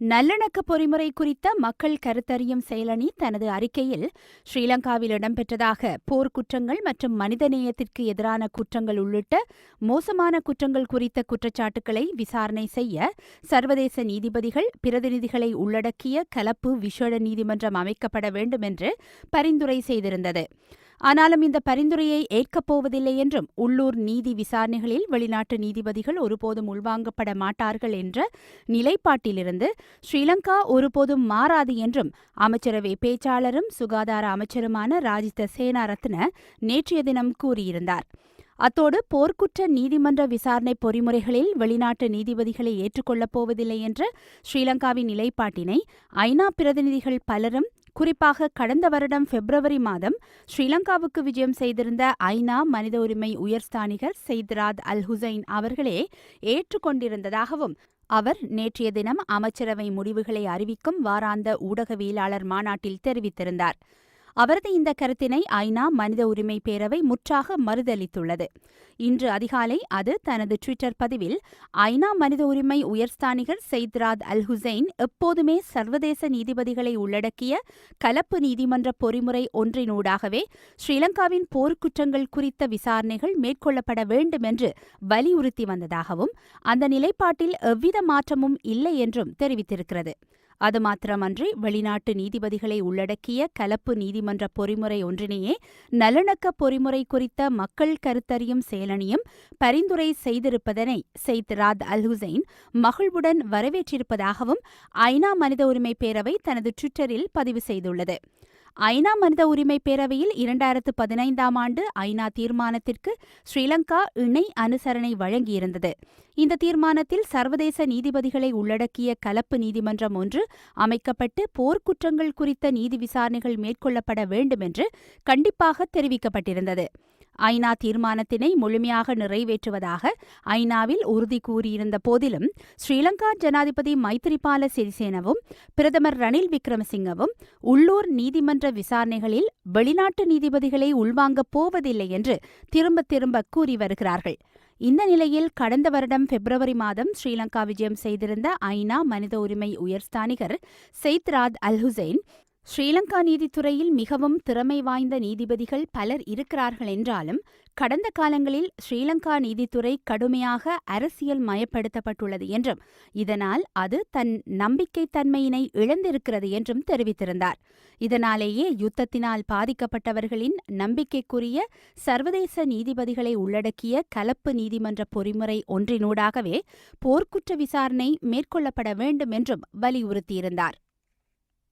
நல்லிணக்க பொறிமுறை குறித்த மக்கள் கருத்தறியும் செயலணி தனது அறிக்கையில் ஸ்ரீலங்காவில் இடம்பெற்றதாக போர்க்குற்றங்கள் மற்றும் மனிதநேயத்திற்கு எதிரான குற்றங்கள் உள்ளிட்ட மோசமான குற்றங்கள் குறித்த குற்றச்சாட்டுக்களை விசாரணை செய்ய சர்வதேச நீதிபதிகள் பிரதிநிதிகளை உள்ளடக்கிய கலப்பு விசேட நீதிமன்றம் அமைக்கப்பட வேண்டும் என்று பரிந்துரை செய்திருந்தது. ஆனாலும் இந்த பரிந்துரையை ஏற்கப் போவதில்லை என்றும் உள்ளூர் நீதி விசாரணைகளில் வெளிநாட்டு நீதிபதிகள் ஒருபோதும் உள்வாங்கப்பட மாட்டார்கள் என்ற நிலைப்பாட்டிலிருந்து ஸ்ரீலங்கா ஒருபோதும் மாறாது என்றும் அமைச்சரவை பேச்சாளரும் சுகாதார அமைச்சருமான ராஜித சேனாரத்ன நேற்றைய தினம் கூறியிருந்தார். அத்தோடு போர்க்குற்ற நீதிமன்ற விசாரணை பொறிமுறைகளில் வெளிநாட்டு நீதிபதிகளை ஏற்றுக்கொள்ளப் போவதில்லை என்ற ஸ்ரீலங்காவின் நிலைப்பாட்டினை ஐநா பிரதிநிதிகள் பலரும் குறிப்பாக கடந்த வருடம் பிப்ரவரி மாதம் ஸ்ரீலங்காவுக்கு விஜயம் செய்திருந்த ஐநா மனித உரிமை உயர்ஸ்தானிகர் செய்திராத் அல் ஹுசைன் அவர்களே ஏற்றுக்கொண்டிருந்ததாகவும் அவர் நேற்றைய தினம் அமைச்சரவை முடிவுகளை அறிவிக்கும் வாராந்த ஊடகவியலாளர் மாநாட்டில் தெரிவித்திருந்தார். அவரது இந்த கருத்தினை ஐநா மனித உரிமை பேரவை முற்றாக மறுதளித்துள்ளது இன்று அதிகாலை அது தனது ட்விட்டர் பதிவில் ஐநா மனித உரிமை உயர்ஸ்தானிகர் செய்த்ராத் அல் ஹுசைன் எப்போதுமே சர்வதேச நீதிபதிகளை உள்ளடக்கிய கலப்பு நீதிமன்ற பொறிமுறை ஒன்றினூடாகவே ஸ்ரீலங்காவின் போர்க்குற்றங்கள் குறித்த விசாரணைகள் மேற்கொள்ளப்பட வேண்டும் என்று வலியுறுத்தி வந்ததாகவும் அந்த நிலைப்பாட்டில் எவ்வித மாற்றமும் இல்லை என்றும் தெரிவித்திருக்கிறது. அது மாத்திரமன்றி வெளிநாட்டு நீதிபதிகளை உள்ளடக்கிய கலப்பு நீதிமன்ற பொறிமுறை ஒன்றினையே நல்லிணக்க பொறிமுறை குறித்த மக்கள் கருத்தறியும் செயலணியும் பரிந்துரை செய்திருப்பதனை செய்த் ராத் அல் ஹுசைன் மகிழ்வுடன் வரவேற்றிருப்பதாகவும் ஐநா மனித உரிமை பேரவை தனது ட்விட்டரில் பதிவு செய்துள்ளது. ஐநா மனித உரிமை பேரவையில் இரண்டாயிரத்து பதினைந்தாம் ஆண்டு ஐநா தீர்மானத்திற்கு ஸ்ரீலங்கா இணை அனுசரணை வழங்கியிருந்தது. இந்த தீர்மானத்தில் சர்வதேச நீதிபதிகளை உள்ளடக்கிய கலப்பு நீதிமன்றம் ஒன்று அமைக்கப்பட்டு போர்க்குற்றங்கள் குறித்த நீதி விசாரணைகள் மேற்கொள்ளப்பட வேண்டும் என்று கண்டிப்பாக தெரிவிக்கப்பட்டிருந்தது. ஐநா தீர்மானத்தினை முழுமையாக நிறைவேற்றுவதாக ஐநாவில் உறுதி கூறியிருந்த போதிலும் ஸ்ரீலங்கா ஜனாதிபதி மைத்திரிபால சிறிசேனவும் பிரதமர் ரணில் விக்ரமசிங்கவும் உள்ளூர் நீதிமன்ற விசாரணைகளில் வெளிநாட்டு நீதிபதிகளை உள்வாங்கப் போவதில்லை என்று திரும்ப திரும்ப கூறி வருகிறார்கள். இந்த நிலையில் கடந்த வருடம் பிப்ரவரி மாதம் ஸ்ரீலங்கா விஜயம் செய்திருந்த ஐநா மனித உரிமை உயர்ஸ்தானிகர் செய்த்ராத் அல் ஹுசைன் ஸ்ரீலங்கா நீதித்துறையில் மிகவும் திறமை வாய்ந்த நீதிபதிகள் பலர் இருக்கிறார்கள் என்றாலும் கடந்த காலங்களில் ஸ்ரீலங்கா நீதித்துறை கடுமையாக அரசியல் மயப்படுத்தப்பட்டுள்ளது என்றும் இதனால் அது தன் நம்பிக்கைத்தன்மையினை இழந்திருக்கிறது என்றும் தெரிவித்திருந்தார். இதனாலேயே யுத்தத்தினால் பாதிக்கப்பட்டவர்களின் நம்பிக்கைக்குரிய சர்வதேச நீதிபதிகளை உள்ளடக்கிய கலப்பு நீதிமன்ற பொறிமுறை ஒன்றினூடாகவே போர்க்குற்ற விசாரணை மேற்கொள்ளப்பட வேண்டும் என்றும் வலியுறுத்தியிருந்தார்.